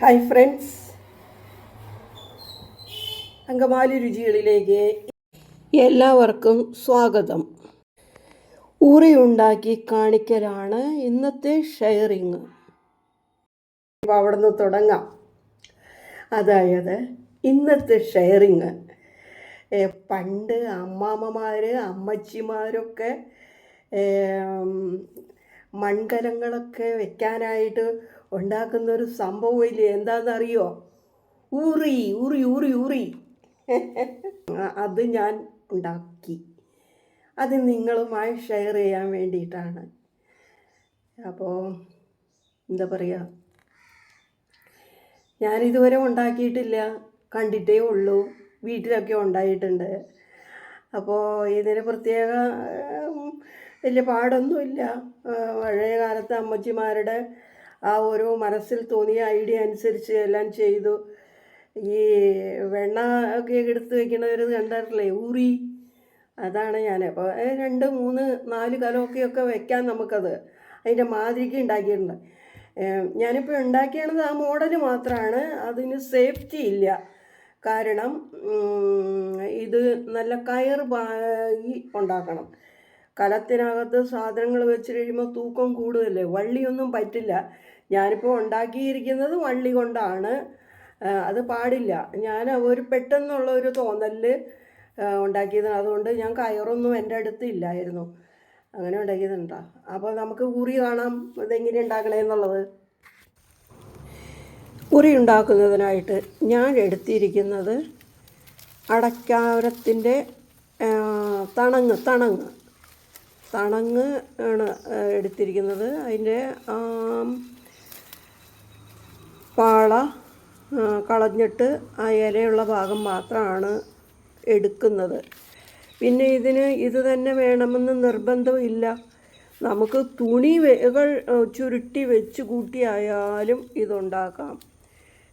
Hi friends Angamaly രുചികളിലേക്ക് എല്ലാവർക്കും സ്വാഗതം. ഊറിയുണ്ടാക്കി കാണിക്കലാണ് ഇന്നത്തെ ഷെയറിങ്. അപ്പോൾ അവിടെ നിന്ന് തുടങ്ങാം. അതായത് ഇന്നത്തെ ഷെയറിങ്. പണ്ട് അമ്മാമ്മമാർ അമ്മച്ചിമാരൊക്കെ മൺകലങ്ങളൊക്കെ വെക്കാനായിട്ട് ഉണ്ടാക്കുന്ന ഒരു സംഭവം ഇല്ലേ എന്താണെന്നറിയോ ഊറി ഊറി ഊറി ഊറി അത് ഞാൻ ഉണ്ടാക്കി. അത് നിങ്ങളുമായി ഷെയർ ചെയ്യാൻ വേണ്ടിയിട്ടാണ്. അപ്പോൾ എന്താ പറയുക ഞാനിതുവരെ ഉണ്ടാക്കിയിട്ടില്ല. കണ്ടിട്ടേ ഉള്ളൂ. വീട്ടിലൊക്കെ ഉണ്ടായിട്ടുണ്ട്. അപ്പോൾ ഇതിന് പ്രത്യേക വലിയ പാടൊന്നുമില്ല. പഴയ കാലത്ത് അമ്മച്ചിമാരുടെ ആ ഓരോ മനസ്സിൽ തോന്നിയ ഐഡിയ അനുസരിച്ച് എല്ലാം ചെയ്തു. ഈ വെണ്ണ ഒക്കെ എടുത്ത് വെക്കണവർ കണ്ടിട്ടില്ലേ ഊറി. അതാണ് ഞാൻ. അപ്പോൾ രണ്ട് മൂന്ന് നാല് കലമൊക്കെ ഒക്കെ വെക്കാൻ നമുക്കത്. അതിന്റെ മാതിരിക്ക് ഉണ്ടാക്കിയിട്ടുണ്ട്. ഞാനിപ്പോൾ ഉണ്ടാക്കിയത് ആ മോഡൽ മാത്രമാണ് അതിന് സേഫ്റ്റി ഇല്ല. കാരണം ഇത് നല്ല കയർ ഉണ്ടാക്കണം. കലത്തിനകത്ത് സാധനങ്ങൾ വെച്ച് കഴിയുമ്പോൾ തൂക്കം കൂടുതലല്ലേ? വള്ളിയൊന്നും പറ്റില്ല. ഞാനിപ്പോൾ ഉണ്ടാക്കിയിരിക്കുന്നത് വള്ളി കൊണ്ടാണ്. അത് പാടില്ല. ഞാൻ ഒരു പെട്ടെന്നുള്ള ഒരു തോന്നലിൽ ഉണ്ടാക്കിയത് അതുകൊണ്ട് ഞാൻ കയറൊന്നും എന്റെ അടുത്ത് ഇല്ലായിരുന്നു. അങ്ങനെ ഉണ്ടാക്കിയതുണ്ടോ. അപ്പോൾ നമുക്ക് ഉറി കാണാം. ഇതെങ്ങനെ ഉണ്ടാക്കണേ എന്നുള്ളത്. ഉറി ഉണ്ടാക്കുന്നതിനായിട്ട് ഞാൻ എടുത്തിരിക്കുന്നത് അടക്കാരത്തിന്റെ തണങ്ങ് തണങ്ങ്. തണങ്ങ് ആണ് എടുത്തിരിക്കുന്നത്. അതിന്റെ പാള കളഞ്ഞിട്ട് ആ ഇലയുള്ള ഭാഗം മാത്രമാണ് എടുക്കുന്നത്. പിന്നെ ഇതിന് ഇത് തന്നെ വേണമെന്ന് നിർബന്ധമില്ല നമുക്ക് തുണികൾ ചുരുട്ടി വെച്ച് കൂട്ടിയായാലും ഇതുണ്ടാക്കാം.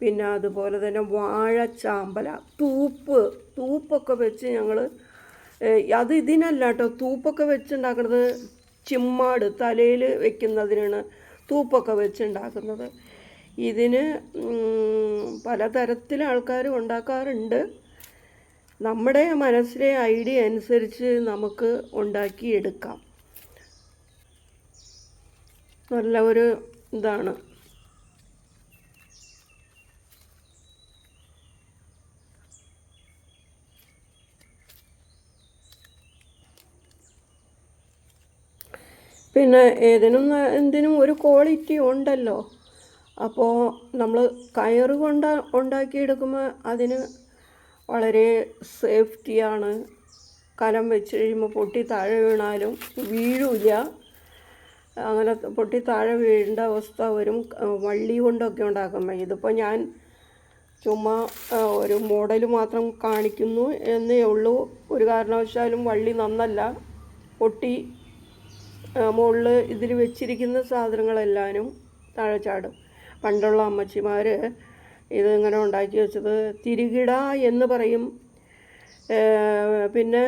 പിന്നെ അതുപോലെ തന്നെ വാഴ ചാമ്പല തൂപ്പ് തൂപ്പൊക്കെ വെച്ച് ഞങ്ങൾ അത് ഇതിനല്ല കേട്ടോ തൂപ്പൊക്കെ വെച്ചുണ്ടാക്കുന്നത് ചിമ്മാട് തലയിൽ വെക്കുന്നതിനാണ് തൂപ്പൊക്കെ വെച്ചുണ്ടാക്കുന്നത്. ഇതിന് പലതരത്തിൽ ആൾക്കാർ ഉണ്ടാക്കാറുണ്ട്. നമ്മുടെ മനസ്സിലെ ഐഡിയ അനുസരിച്ച് നമുക്ക് ഉണ്ടാക്കിയെടുക്കാം. നല്ല ഒരു ഇതാണ്. പിന്നെ ഏതിനും എന്തിനും ഒരു ക്വാളിറ്റി ഉണ്ടല്ലോ. അപ്പോൾ നമ്മൾ കയറ് കൊണ്ട് ഉണ്ടാക്കിയെടുക്കുമ്പോൾ അതിന് വളരെ സേഫ്റ്റിയാണ് കലം വെച്ച് കഴിയുമ്പോൾ പൊട്ടി താഴെ വീണാലും വീഴില്ല. അങ്ങനെ പൊട്ടി താഴെ വീഴേണ്ട അവസ്ഥ വരും. വള്ളി കൊണ്ടൊക്കെ ഉണ്ടാക്കുമ്പോൾ ഇതിപ്പോൾ ഞാൻ ചുമ്മാ ഒരു മോഡൽ മാത്രം കാണിക്കുന്നു എന്നേ ഉള്ളൂ. ഒരു കാരണവശാലും വള്ളി നന്നല്ല. പൊട്ടി മുകളിൽ ഇതിൽ വെച്ചിരിക്കുന്ന സാധനങ്ങളെല്ലാനും താഴെ ചാടും. പണ്ടുള്ള അമ്മച്ചിമാർ ഇതിങ്ങനെ ഉണ്ടാക്കി വെച്ചത് തിരികിട എന്ന് പറയും. പിന്നെ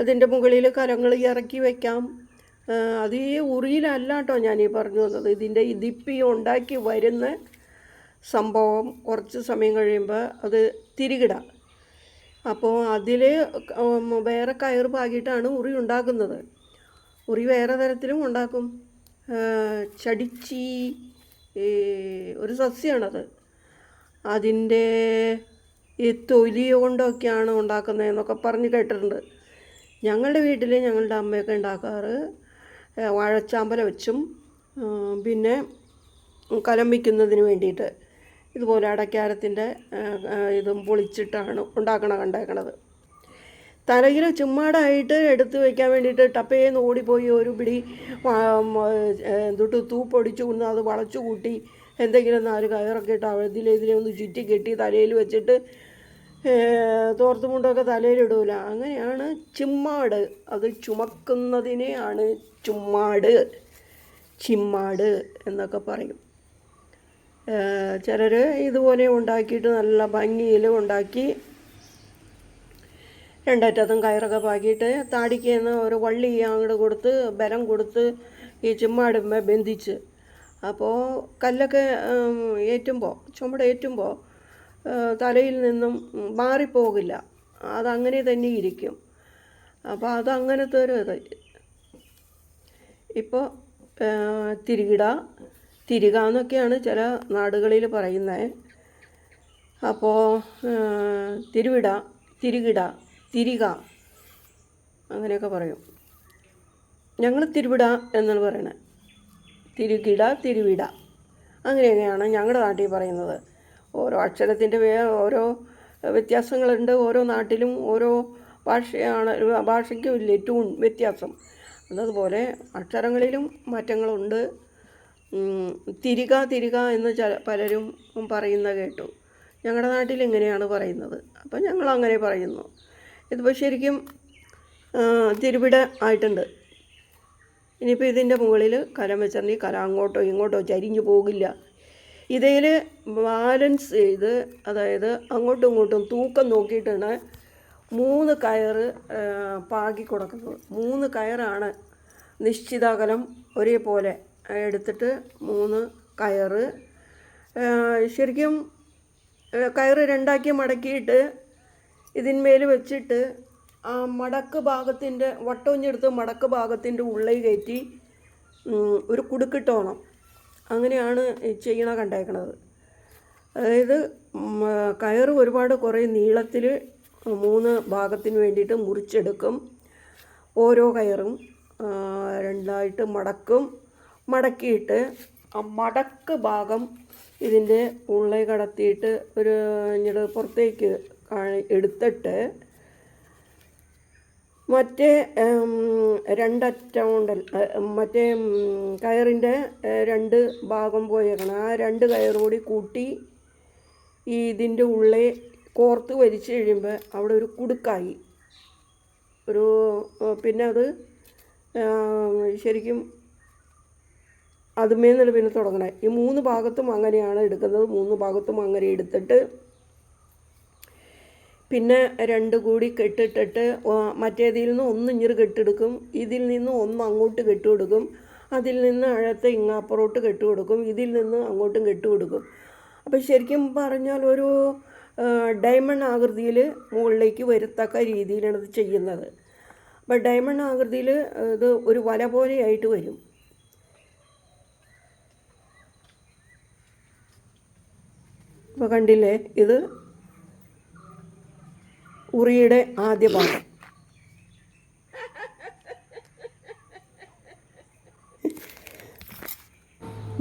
അതിന്റെ മുകളിൽ കലങ്ങൾ ഇറക്കി വയ്ക്കാം അത് ഈ ഉറിയിലല്ല കേട്ടോ ഞാൻ ഈ പറഞ്ഞു വന്നത്. ഇതിന്റെ ഇതിപ്പി ഉണ്ടാക്കി വരുന്ന സംഭവം കുറച്ച് സമയം കഴിയുമ്പോൾ അത് തിരികിട. അപ്പോൾ അതിൽ വേറെ കയറ് പാകിയിട്ടാണ് ഉറി ഉണ്ടാക്കുന്നത്. ഉറി വേറെ തരത്തിലും ഉണ്ടാക്കും. ചടിച്ചി ഒരു സസ്യമാണത് അതിന്റെ ഈ തൊലി കൊണ്ടൊക്കെയാണ് ഉണ്ടാക്കുന്നത് എന്നൊക്കെ പറഞ്ഞ് കേട്ടിട്ടുണ്ട്. ഞങ്ങളുടെ വീട്ടിൽ ഞങ്ങളുടെ അമ്മയൊക്കെ ഉണ്ടാക്കാറ്. വാഴച്ചാമ്പല വെച്ചും പിന്നെ കലം വയ്ക്കുന്നതിന് വേണ്ടിയിട്ട്. ഇതുപോലെ അടക്കാരത്തിന്റെ ഇതും പൊളിച്ചിട്ടാണ് ഉണ്ടാക്കണ കണ്ടേക്കണത്. തലയിൽ ചുമ്മാടായിട്ട് എടുത്തു വയ്ക്കാൻ വേണ്ടിയിട്ട് ടപ്പേന്ന് ഓടിപ്പോയി ഒരു പിടി എന്തൊട്ട് തൂപ്പൊടിച്ചു കൊണ്ട് അത് വളച്ചു കൂട്ടി എന്തെങ്കിലും നാല് കയറൊക്കെ ഇട്ട് ഇതിലെ ഇതിലെ ഒന്ന് ചുറ്റി കെട്ടി തലയിൽ വെച്ചിട്ട് തോർത്തുമുണ്ടൊക്കെ തലയിലിടൂല അങ്ങനെയാണ് ചിമ്മാട്. അത് ചുമക്കുന്നതിനെയാണ് ചുമ്മാട്. ചിമ്മാട് എന്നൊക്കെ പറയും. ചിലർ ഇതുപോലെ ഉണ്ടാക്കിയിട്ട് നല്ല ഭംഗിയിൽ ഉണ്ടാക്കി രണ്ടറ്റത്തും കയറൊക്കെ പാക്കിയിട്ട് താടിക്ക് ഒരു വള്ളി അങ്ങോട്ട് കൊടുത്ത് ബലം കൊടുത്ത് ഈ ചിമ്മാടുമ്മ ബന്ധിച്ച്. അപ്പോൾ കല്ലൊക്കെ ഏറ്റുമ്പോൾ ചുമടേറ്റുമ്പോൾ തലയിൽ നിന്നും മാറിപ്പോകില്ല. അതങ്ങനെ തന്നെ ഇരിക്കും. അപ്പോൾ അതങ്ങനത്തെ ഒരു ഇത്. ഇപ്പോൾ തിരികിട തിരിക എന്നൊക്കെയാണ് ചില നാടുകളിൽ പറയുന്നത് അപ്പോൾ തിരുവിട തിരികിട തിരിക. അങ്ങനെയൊക്കെ പറയും. ഞങ്ങൾ തിരുവിട എന്നാണ് പറയണത് തിരുകിട തിരുവിട. അങ്ങനെയൊക്കെയാണ് ഞങ്ങളുടെ നാട്ടിൽ പറയുന്നത്. ഓരോ അക്ഷരത്തിന്റെ ഓരോ വ്യത്യാസങ്ങളുണ്ട്. ഓരോ നാട്ടിലും ഓരോ ഭാഷയാണ് ഭാഷയ്ക്കും ഇല്ലേ വ്യത്യാസം. അതുപോലെ അക്ഷരങ്ങളിലും മാറ്റങ്ങളുണ്ട്. തിരിക തിരിക എന്ന് ച പലരും പറയുന്ന കേട്ടു. ഞങ്ങളുടെ നാട്ടിൽ ഇങ്ങനെയാണ് പറയുന്നത്. അപ്പം ഞങ്ങൾ അങ്ങനെ പറയുന്നു. ഇതിപ്പോൾ ശരിക്കും തിരുവിട ആയിട്ടുണ്ട്. ഇനിയിപ്പോൾ ഇതിന്റെ മുകളിൽ കരം വെച്ചിട്ടുണ്ടെങ്കിൽ കര അങ്ങോട്ടോ ഇങ്ങോട്ടോ ചരിഞ്ഞു പോകില്ല. ഇതേൽ ബാലൻസ് ചെയ്ത് അതായത് അങ്ങോട്ടും ഇങ്ങോട്ടും തൂക്കം നോക്കിയിട്ടാണ് മൂന്ന് കയർ പാകി കൊടുക്കുന്നത്. മൂന്ന് കയറാണ് നിശ്ചിത അകലം ഒരേപോലെ എടുത്തിട്ട് മൂന്ന് കയറ്. ശരിക്കും കയറ് രണ്ടാക്കി മടക്കിയിട്ട് ഇതിന്മേൽ വെച്ചിട്ട് ആ മടക്ക് ഭാഗത്തിന്റെ വട്ടൊഞ്ഞെടുത്ത് മടക്ക് ഭാഗത്തിന്റെ ഉള്ളിൽ കയറ്റി ഒരു കുടുക്കിട്ടോണം. അങ്ങനെയാണ് ചെയ്യണ കണ്ടേക്കണത്. അതായത് കയറ് ഒരുപാട് കുറേ നീളത്തിൽ മൂന്ന് ഭാഗത്തിന് വേണ്ടിയിട്ട് മുറിച്ചെടുക്കും. ഓരോ കയറും രണ്ടായിട്ട് മടക്കും മടക്കിയിട്ട് ആ മടക്ക് ഭാഗം ഇതിന്റെ ഉള്ളിൽ കടത്തിയിട്ട് ഒരു പുറത്തേക്ക് എടുത്തിട്ട് മറ്റേ രണ്ടറ്റം ഉണ്ടല്ലോ മറ്റേ കയറിന്റെ രണ്ട് ഭാഗം പോയേക്കണം. ആ രണ്ട് കയറുകൂടി കൂട്ടി ഈ ഇതിന്റെ ഉള്ളിൽ കോർത്ത് വലിച്ചു കഴിയുമ്പോൾ അവിടെ ഒരു കുടുക്കായി. ഒരു പിന്നെ അത് ശരിക്കും അതുമേന്നുള്ള പിന്നെ തുടങ്ങണേ. ഈ മൂന്ന് ഭാഗത്തും അങ്ങനെയാണ് എടുക്കുന്നത്. മൂന്ന് ഭാഗത്തും അങ്ങനെ എടുത്തിട്ട് പിന്നെ രണ്ട് കൂടി കെട്ടിട്ടിട്ട് മറ്റേതിൽ നിന്ന് ഒന്ന് ഇഞ്ഞിറ് കെട്ടെടുക്കും ഇതിൽ നിന്ന് ഒന്ന് അങ്ങോട്ട് കെട്ടുകൊടുക്കും അതിൽ നിന്ന് അഴത്തെ ഇങ്ങാപ്പുറോട്ട് കെട്ടുകൊടുക്കും ഇതിൽ നിന്ന് അങ്ങോട്ടും കെട്ടുകൊടുക്കും അപ്പോൾ ശരിക്കും പറഞ്ഞാൽ ഒരു ഡയമണ്ട് ആകൃതിയിൽ മുകളിലേക്ക് വരത്തക്ക രീതിയിലാണ് ഇത് ചെയ്യുന്നത്. അപ്പോൾ ഡയമണ്ട് ആകൃതിയിൽ ഇത് ഒരു വല പോലെയായിട്ട് വരും. അപ്പോൾ കണ്ടില്ലേ ഇത് ഉറിയുടെ ആദ്യ ഭാഗം.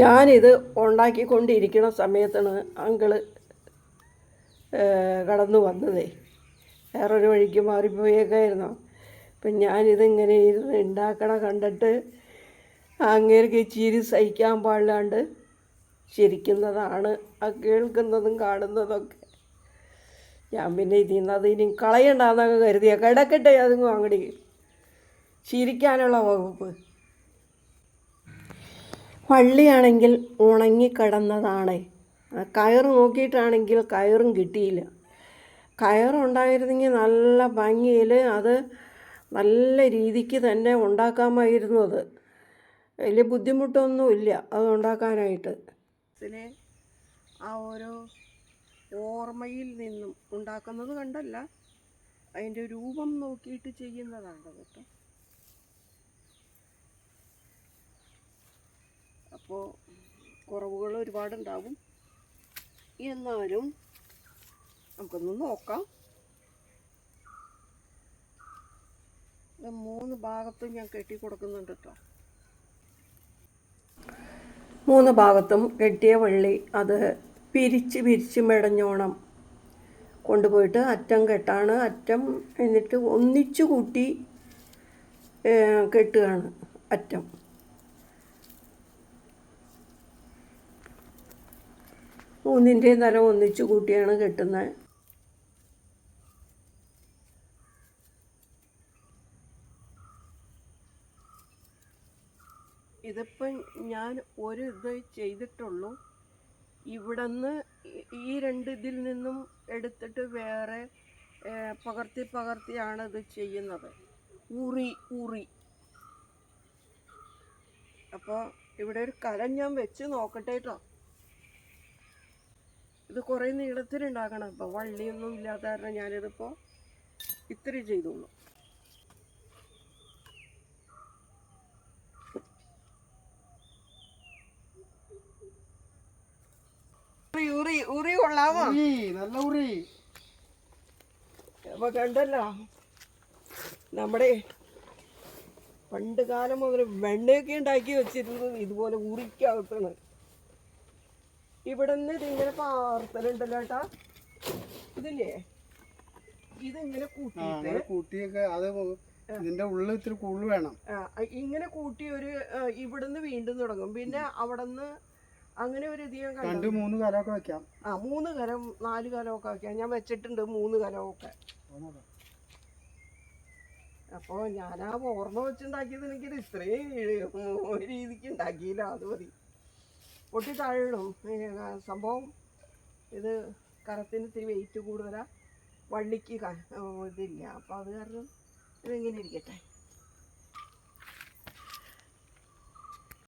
ഞാനിത് ഉണ്ടാക്കിക്കൊണ്ടിരിക്കുന്ന സമയത്താണ് അങ്കിൾ കടന്നു വന്നതേ. വേറൊരു വഴിക്ക് മാറിപ്പോയേക്കായിരുന്നു. അപ്പം ഞാനിതിങ്ങനെ ഇരുന്ന് ഉണ്ടാക്കണ കണ്ടിട്ട് അങ്ങേർക്ക് ചിരി സഹിക്കാൻ പാടില്ലാണ്ട് ചിരിക്കുന്നതാണ് ആ കേൾക്കുന്നതും കാണുന്നതൊക്കെ. ഞാൻ പിന്നെ ഇതിൽ നിന്ന് അത് ഇനി കളയണ്ടെന്നൊക്കെ കരുതിയ. കിടക്കട്ടെ അതും അങ്ങടി ചിരിക്കാനുള്ള വകുപ്പ്. വള്ളിയാണെങ്കിൽ ഉണങ്ങിക്കിടന്നതാണ് കയറ് നോക്കിയിട്ടാണെങ്കിൽ കയറും കിട്ടിയില്ല. കയറുണ്ടായിരുന്നെങ്കിൽ നല്ല ഭംഗിയിൽ അത് നല്ല രീതിക്ക് തന്നെ ഉണ്ടാക്കാമായിരുന്നു അത് വലിയ ബുദ്ധിമുട്ടൊന്നുമില്ല അത് ഉണ്ടാക്കാനായിട്ട്. ആ ഓരോ ഓർമ്മയിൽ നിന്നും ഉണ്ടാക്കുന്നത് കണ്ടല്ല. അതിന്റെ രൂപം നോക്കിയിട്ട് ചെയ്യുന്നതാണ് കേട്ടോ. അപ്പോൾ കുറവുകൾ ഒരുപാടുണ്ടാവും. എന്നാലും നമുക്കൊന്ന് നോക്കാം. മൂന്ന് ഭാഗത്തും ഞാൻ കെട്ടി കൊടുക്കുന്നുണ്ട് കേട്ടോ. മൂന്ന് ഭാഗത്തും കെട്ടിയ വള്ളി അത് പിരിച്ച് പിരിച്ച് മെടഞ്ഞോണം. കൊണ്ടുപോയിട്ട് അറ്റം കെട്ടാണ്. അറ്റം എന്നിട്ട് ഒന്നിച്ചു കൂട്ടി കെട്ടുകയാണ് അറ്റം. മൂന്നിന്റെയും തല ഒന്നിച്ചു കൂട്ടിയാണ് കെട്ടുന്നത്. ഇതിപ്പം ഞാൻ ഒരു ഇത് ചെയ്തിട്ടുള്ളൂ. ഇവിടുന്ന് ഈ- രണ്ട് ഇതിൽ നിന്നും എടുത്തിട്ട് വേറെ പകർത്തി പകർത്തിയാണ് ഇത് ചെയ്യുന്നത്. ഉറി ഉറി. അപ്പോൾ ഇവിടെ ഒരു കലം ഞാൻ വെച്ച് നോക്കട്ടെ കേട്ടോ ഇത് കുറേ നീളത്തിലുണ്ടാക്കണം. അപ്പോൾ വള്ളിയൊന്നും ഇല്ലാത്ത കാരണം ഞാനിതിപ്പോൾ ഇത്തിരി ചെയ്തോളൂ ഉറി ഉറി ഉറി നല്ല ഉറി. അപ്പൊ കണ്ടല്ല? നമ്മുടെ പണ്ട് കാലം മുതൽ വെണ്ണയൊക്കെ ഉണ്ടാക്കി വെച്ചിരുന്നത് ഇതുപോലെ ഉറിക്കകത്താണ്. ഇവിടെ നിന്ന് ഇതിങ്ങനെ പാർത്തലുണ്ടല്ലോ ഏട്ടാ. ഇതില്ലേ? ഇതിങ്ങനെ കൂട്ടിയിട്ട് കൂട്ടിയൊക്കെ അത് ഇതിന്റെ ഉള്ളിൽ ഇത്തിരി കൂടുതൽ വേണം. ഇങ്ങനെ കൂട്ടി ഒരു ഇവിടെ ഇവിടുന്ന് വീണ്ടും തുടങ്ങും. പിന്നെ അവിടുന്ന് അങ്ങനെ ഒരു ഇത് ഞാൻ രണ്ട് കണ്ടു മൂന്ന് കലമൊക്കെ വെക്കാം. ആ മൂന്ന് കരം നാല് കരമൊക്കെ വയ്ക്കാം ഞാൻ വെച്ചിട്ടുണ്ട് മൂന്ന് കരമൊക്കെ അപ്പോൾ ഞാൻ ആ ഓർമ്മ വെച്ചുണ്ടാക്കിയത് എനിക്ക് ഇത്രയും ഒരു രീതിക്ക് ഉണ്ടാക്കിയില്ല. അത് മതി. പൊട്ടി താഴെയിടും ഏ, ആ, സംഭവം ഇത് കറത്തിന് ഇത്തിരി വെയിറ്റ് കൂടുതലാ. വള്ളിക്ക് ക- ഓ, ഇതില്ല. അപ്പോൾ അത് കാരണം ഇതിങ്ങനെ ഇരിക്കട്ടെ.